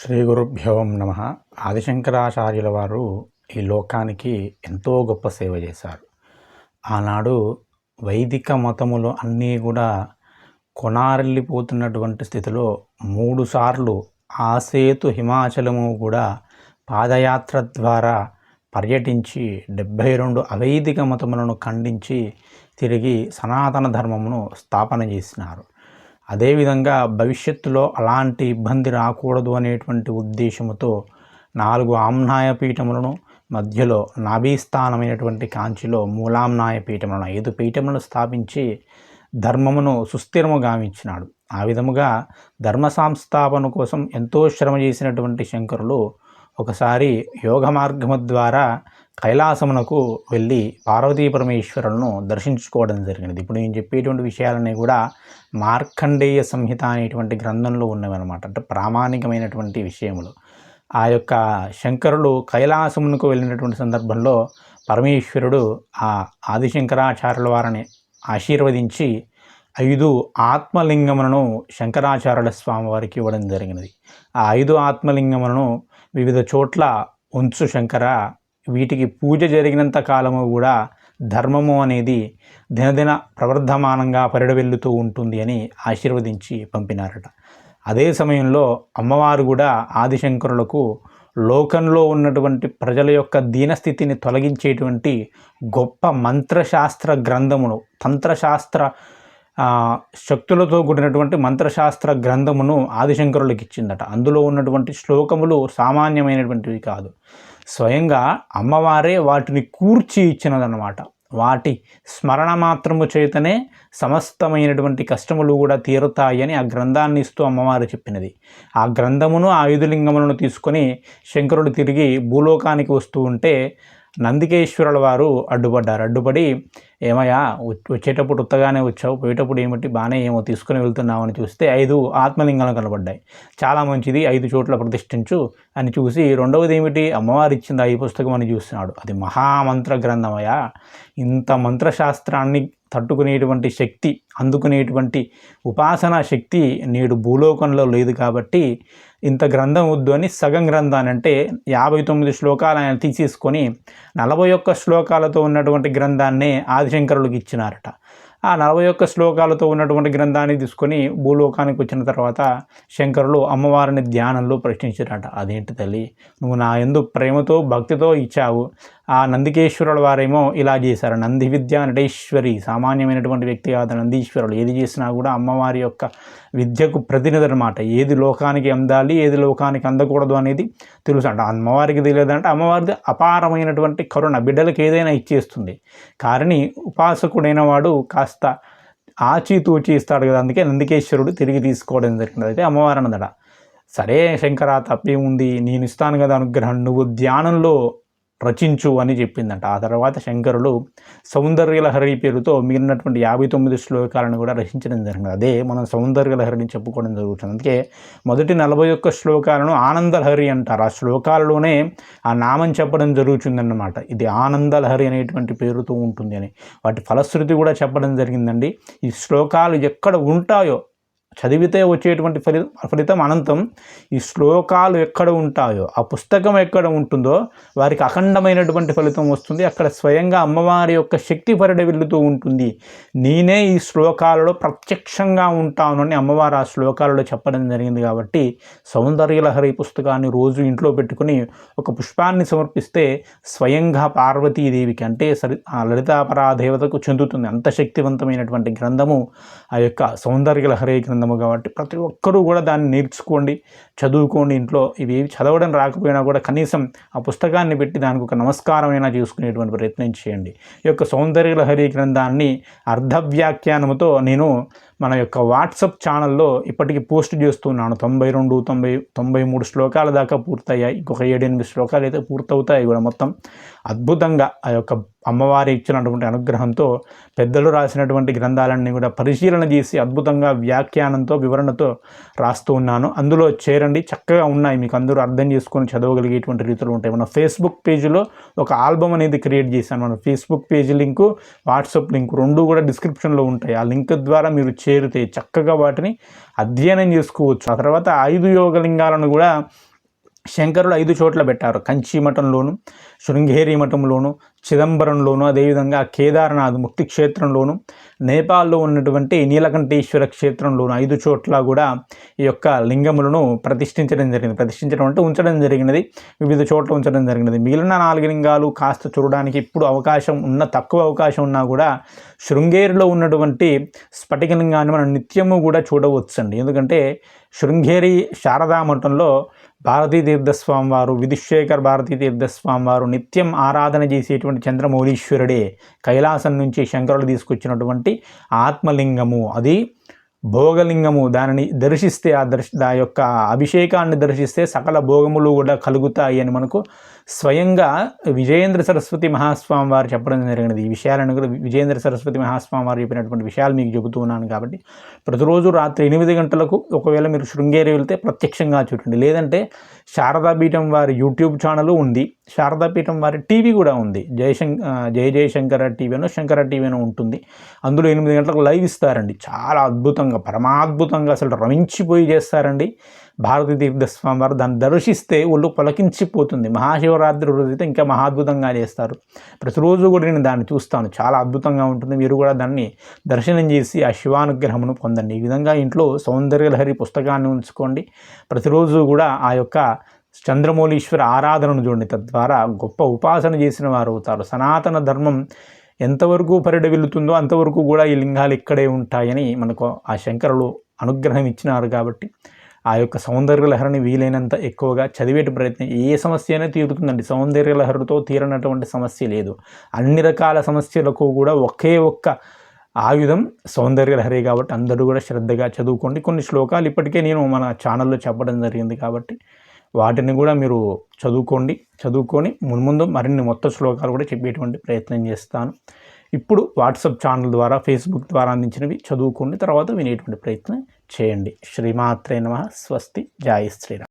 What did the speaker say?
శ్రీ గురుభ్యో నమ. ఆదిశంకరాచార్యుల వారు ఈ లోకానికి ఎంతో గొప్ప సేవ చేశారు. ఆనాడు వైదిక మతములు అన్నీ కూడా కొనారెళ్ళిపోతున్నటువంటి స్థితిలో మూడుసార్లు ఆ ఆసేతు హిమాచలము కూడా పాదయాత్ర ద్వారా పర్యటించి డెబ్భై రెండు అవైదిక మతములను ఖండించి తిరిగి సనాతన ధర్మమును స్థాపన చేసినారు. అదేవిధంగా భవిష్యత్తులో అలాంటి ఇబ్బంది రాకూడదు అనేటువంటి ఉద్దేశముతో నాలుగు ఆమ్నాయ పీఠములను మధ్యలో నాభీస్థానమైనటువంటి కాంచిలో మూలాంనాయ పీఠములను ఐదు పీఠములను స్థాపించి ధర్మమును సుస్థిరము గావించినాడు. ఆ విధముగా ధర్మ సంస్థాపన కోసం ఎంతో శ్రమ చేసినటువంటి శంకరులు ఒకసారి యోగ మార్గము ద్వారా కైలాసమునకు వెళ్ళి పార్వతీ పరమేశ్వరులను దర్శించుకోవడం జరిగినది. ఇప్పుడు నేను చెప్పేటువంటి విషయాలన్నీ కూడా మార్కండేయ సంహిత అనేటువంటి గ్రంథంలో ఉన్నవన్నమాట. అంటే ప్రామాణికమైనటువంటి విషయములు. ఆ యొక్క శంకరులు కైలాసమునకు వెళ్ళినటువంటి సందర్భంలో పరమేశ్వరుడు ఆ ఆదిశంకరాచార్యుల వారిని ఆశీర్వదించి ఐదు ఆత్మలింగములను శంకరాచార్యుల స్వామి వారికి ఇవ్వడం జరిగినది. ఆ ఐదు ఆత్మలింగములను వివిధ చోట్ల ఉంచు శంకర వీటికి పూజ జరిగినంత కాలము కూడా ధర్మము అనేది దినదిన ప్రవర్ధమానంగా పరిడవెల్లుతూ ఉంటుంది అని ఆశీర్వదించి పంపినారట. అదే సమయంలో అమ్మవారు కూడా ఆదిశంకరులకు లోకంలో ఉన్నటువంటి ప్రజల యొక్క దీనస్థితిని తొలగించేటువంటి గొప్ప మంత్రశాస్త్ర గ్రంథమును తంత్రశాస్త్ర శక్తులతో కూడినటువంటి మంత్రశాస్త్ర గ్రంథమును ఆదిశంకరులకు ఇచ్చిందట అందులో ఉన్నటువంటి శ్లోకములు సామాన్యమైనటువంటివి కాదు. స్వయంగా అమ్మవారే వాటిని కూర్చి ఇచ్చినదన్నమాట. వాటి స్మరణ మాత్రము చేతనే సమస్తమైనటువంటి కష్టములు కూడా తీరుతాయని ఆ గ్రంథాన్ని ఇస్తూ అమ్మవారు చెప్పినది. ఆ గ్రంథమును ఆయుధలింగములను తీసుకొని శంకరుడు తిరిగి భూలోకానికి వస్తూ ఉంటే నందికేశ్వరుల వారు అడ్డుపడ్డారు. అడ్డుపడి ఏమయ్యా వచ్చేటప్పుడు ఉత్తగానే వచ్చావు పోయేటప్పుడు ఏమిటి బాగానే ఏమో తీసుకుని వెళ్తున్నావు అని చూస్తే ఐదు ఆత్మలింగాలు కనబడ్డాయి. చాలా మంచిది ఐదు చోట్ల ప్రతిష్ఠించు అని చూసి రెండవది ఏమిటి అమ్మవారు ఇచ్చింది ఈ పుస్తకం అని చూస్తున్నాడు అది మహామంత్ర గ్రంథమయ్యా ఇంత మంత్రశాస్త్రాన్ని తట్టుకునేటువంటి శక్తి అందుకునేటువంటి ఉపాసనా శక్తి నేడు భూలోకంలో లేదు కాబట్టి ఇంత గ్రంథం వద్దు అని సగం గ్రంథాన్ని అంటే యాభై తొమ్మిది శ్లోకాలు ఆయన తీసేసుకొని నలభై ఒక్క శ్లోకాలతో ఉన్నటువంటి గ్రంథాన్నే ఆదిశంకరులకు ఇచ్చినారట. ఆ నలభై ఒక్క శ్లోకాలతో ఉన్నటువంటి గ్రంథాన్ని తీసుకొని భూలోకానికి వచ్చిన తర్వాత శంకరులు అమ్మవారిని ధ్యానంలో ప్రశ్నించారట. అదేంటి తల్లి? నువ్వు నా ఎందు ప్రేమతో భక్తితో ఇచ్చావు. ఆ నందికేశ్వరుల వారేమో ఇలా చేశారు. నంది విద్యా నటేశ్వరి సామాన్యమైనటువంటి వ్యక్తి కాదు నందీశ్వరులు. ఏది చేసినా కూడా అమ్మవారి యొక్క విద్యకు ప్రతినిధి అనమాట ఏది లోకానికి అందాలి ఏది లోకానికి అందకూడదు అనేది తెలుసు. అంట అమ్మవారికి తెలియదంటే అమ్మవారిది అపారమైనటువంటి కరుణ. బిడ్డలకు ఏదైనా ఇచ్చేస్తుంది. కానీ ఉపాసకుడైన వాడు కాస్త ఆచితూచి ఇస్తాడు కదా అందుకే నందికేశ్వరుడు తిరిగి తీసుకోవడం జరిగింది. అయితే అమ్మవారు అన్నదట సరే శంకర తప్పేముంది? నేను ఇస్తాను కదా అనుగ్రహం. నువ్వు ధ్యానంలో రచించు అని చెప్పిందంట. ఆ తర్వాత శంకరులు సౌందర్యలహరి పేరుతో మిగిలినటువంటి యాభై తొమ్మిది శ్లోకాలను కూడా రచించడం జరిగింది. అదే మనం సౌందర్యలహరిని చెప్పుకోవడం జరుగుతుంది. అందుకే మొదటి నలభై ఒక్క శ్లోకాలను ఆనందలహరి అంటారు. ఆ శ్లోకాలలోనే ఆ నామం చెప్పడం జరుగుతుందన్నమాట. ఇది ఆనందలహరి అనేటువంటి పేరుతో ఉంటుంది అని. వాటి ఫలశ్రుతి కూడా చెప్పడం జరిగిందండి. ఈ శ్లోకాలు ఎక్కడ ఉంటాయో చదివితే వచ్చేటువంటి ఫలితం ఫలితం అనంతం. ఈ శ్లోకాలు ఎక్కడ ఉంటాయో ఆ పుస్తకం ఎక్కడ ఉంటుందో వారికి అఖండమైనటువంటి ఫలితం వస్తుంది. అక్కడ స్వయంగా అమ్మవారి యొక్క శక్తి పరిడ వెళ్తూ ఉంటుంది. నేనే ఈ శ్లోకాలలో ప్రత్యక్షంగా ఉంటాను అని అమ్మవారు ఆ శ్లోకాలలో చెప్పడం జరిగింది కాబట్టి సౌందర్యలహరి పుస్తకాన్ని రోజు ఇంట్లో పెట్టుకుని ఒక పుష్పాన్ని సమర్పిస్తే స్వయంగా పార్వతీదేవికి అంటే సరి లలితాపరాదేవతకు చెందుతుంది. అంత శక్తివంతమైనటువంటి గ్రంథము ఆ యొక్క సౌందర్యలహరి గ్రంథం గ్రంథము కాబట్టి ప్రతి ఒక్కరూ కూడా దాన్ని నేర్చుకోండి చదువుకోండి ఇంట్లో. ఇవి చదవడం రాకపోయినా కూడా కనీసం ఆ పుస్తకాన్ని పెట్టి దానికి ఒక నమస్కారమైనా చేసుకునేటువంటి ప్రయత్నం చేయండి. ఈ యొక్క సౌందర్యలహరి గ్రంథాన్ని అర్ధవ్యాఖ్యానముతో నేను మన యొక్క వాట్సప్ ఛానల్లో ఇప్పటికీ పోస్ట్ చేస్తున్నాను. తొంభై రెండు తొంభై తొంభై మూడు శ్లోకాల దాకా పూర్తయ్యాయి. ఇంకొక ఏడెనిమిది శ్లోకాలు అయితే పూర్తవుతాయి కూడా మొత్తం. అద్భుతంగా ఆ యొక్క అమ్మవారి ఇచ్చినటువంటి అనుగ్రహంతో పెద్దలు రాసినటువంటి గ్రంథాలన్నీ కూడా పరిశీలన చేసి అద్భుతంగా వ్యాఖ్యానంతో వివరణతో రాస్తూ ఉన్నాను. అందులో చేరండి. చక్కగా ఉన్నాయి. మీకు అందరూ అర్థం చేసుకొని చదవగలిగేటువంటి రీతిలో ఉంటాయి. మన ఫేస్బుక్ పేజీలో ఒక ఆల్బమ్ అనేది క్రియేట్ చేశాను. మన Facebook page link WhatsApp link రెండు కూడా డిస్క్రిప్షన్లో ఉంటాయి. ఆ లింక్ ద్వారా మీరు చేరితే చక్కగా వాటిని అధ్యయనం చేసుకోవచ్చు. ఆ తర్వాత ఐదు యోగలింగాలను కూడా శంకరుడు ఐదు చోట్ల పెట్టారు. కంచి మఠంలోను శృంగేరి మఠంలోను చిదంబరంలోను అదేవిధంగా కేదార్నాథ్ ముక్తి క్షేత్రంలోను నేపాల్లో ఉన్నటువంటి నీలకంఠేశ్వర క్షేత్రంలోను ఐదు చోట్ల కూడా ఈ యొక్క లింగములను ప్రతిష్ఠించడం జరిగింది. ప్రతిష్ఠించడం అంటే ఉంచడం జరిగినది. వివిధ చోట్ల ఉంచడం జరిగినది. మిగిలిన నాలుగు లింగాలు కాస్త చూడడానికి ఇప్పుడు అవకాశం ఉన్న తక్కువ అవకాశం ఉన్నా కూడా శృంగేరిలో ఉన్నటువంటి స్ఫటికలింగాన్ని మనం నిత్యము కూడా చూడవచ్చండి. ఎందుకంటే శృంగేరి శారదా మఠంలో భారతీ తీర్థస్వామి వారు విధుశేఖర్ భారతీ తీర్థస్వామి వారు నిత్యం ఆరాధన చేసేటువంటి చంద్రమౌళీశ్వరుడే కైలాసం నుంచి శంకరులు తీసుకొచ్చినటువంటి ఆత్మలింగము. అది భోగలింగము. దానిని దర్శిస్తే ఆ దర్శ దా యొక్క అభిషేకాన్ని దర్శిస్తే సకల భోగములు కూడా కలుగుతాయి అని మనకు స్వయంగా విజయేంద్ర సరస్వతి మహాస్వామి వారు చెప్పడం జరిగినది. ఈ విషయాలను కూడా విజయేంద్ర సరస్వతి మహాస్వామి వారు చెప్పినటువంటి విషయాలు మీకు చెబుతూ ఉన్నాను కాబట్టి ప్రతిరోజు రాత్రి ఎనిమిది గంటలకు ఒకవేళ మీరు శృంగేరి వెళ్తే ప్రత్యక్షంగా చూడండి. లేదంటే శారదాపీఠం వారి యూట్యూబ్ ఛానల్ ఉంది. శారదాపీఠం వారి టీవీ కూడా ఉంది. జయశంక జయ జయశంకర టీవీ అనో శంకర టీవీ అనో ఉంటుంది. అందులో ఎనిమిది గంటలకు లైవ్ ఇస్తారండి. చాలా అద్భుతంగా పరమాద్భుతంగా అసలు రమించిపోయి చేస్తారండి. భారతీ తీర్థస్వామి వారు దాన్ని దర్శిస్తే ఒళ్ళు పలకించిపోతుంది. మహాశివరాత్రి రోజు అయితే ఇంకా మహాద్భుతంగా చేస్తారు. ప్రతిరోజు కూడా నేను దాన్ని చూస్తాను. చాలా అద్భుతంగా ఉంటుంది. మీరు కూడా దాన్ని దర్శనం చేసి ఆ శివానుగ్రహమును పొందండి. ఈ విధంగా ఇంట్లో సౌందర్యలహరి పుస్తకాన్ని ఉంచుకోండి. ప్రతిరోజు కూడా ఆ యొక్క చంద్రమౌళీశ్వర ఆరాధనను చూడండి. తద్వారా గొప్ప ఉపాసన చేసిన వారు అవుతారు. సనాతన ధర్మం ఎంతవరకు పరిడ వెళుతుందో అంతవరకు కూడా ఈ లింగాలు ఇక్కడే ఉంటాయని మనకు ఆ శంకరులు అనుగ్రహం ఇచ్చినారు కాబట్టి ఆ యొక్క సౌందర్య లహరిని వీలైనంత ఎక్కువగా చదివేట ప్రయత్నం ఏ సమస్య అయినా తీరుతుందండి. సౌందర్య లహరితో తీరనటువంటి సమస్య లేదు. అన్ని రకాల సమస్యలకు కూడా ఒకే ఒక్క ఆయుధం సౌందర్య లహరి కాబట్టి అందరూ కూడా శ్రద్ధగా చదువుకోండి. కొన్ని శ్లోకాలు ఇప్పటికే నేను మన ఛానల్లో చెప్పడం జరిగింది కాబట్టి వాటిని కూడా మీరు చదువుకోండి. చదువుకొని మున్ముందు మరిన్ని మొత్తం శ్లోకాలు కూడా చెప్పేటువంటి ప్రయత్నం చేస్తాను. ఇప్పుడు వాట్సాప్ ఛానల్ ద్వారా ఫేస్బుక్ ద్వారా అందించినవి చదువుకోండి తర్వాత వినేటువంటి ప్రయత్నం చేయండి. శ్రీమాత్రే నమ. స్వస్తి. జాయి శ్రీరామ్.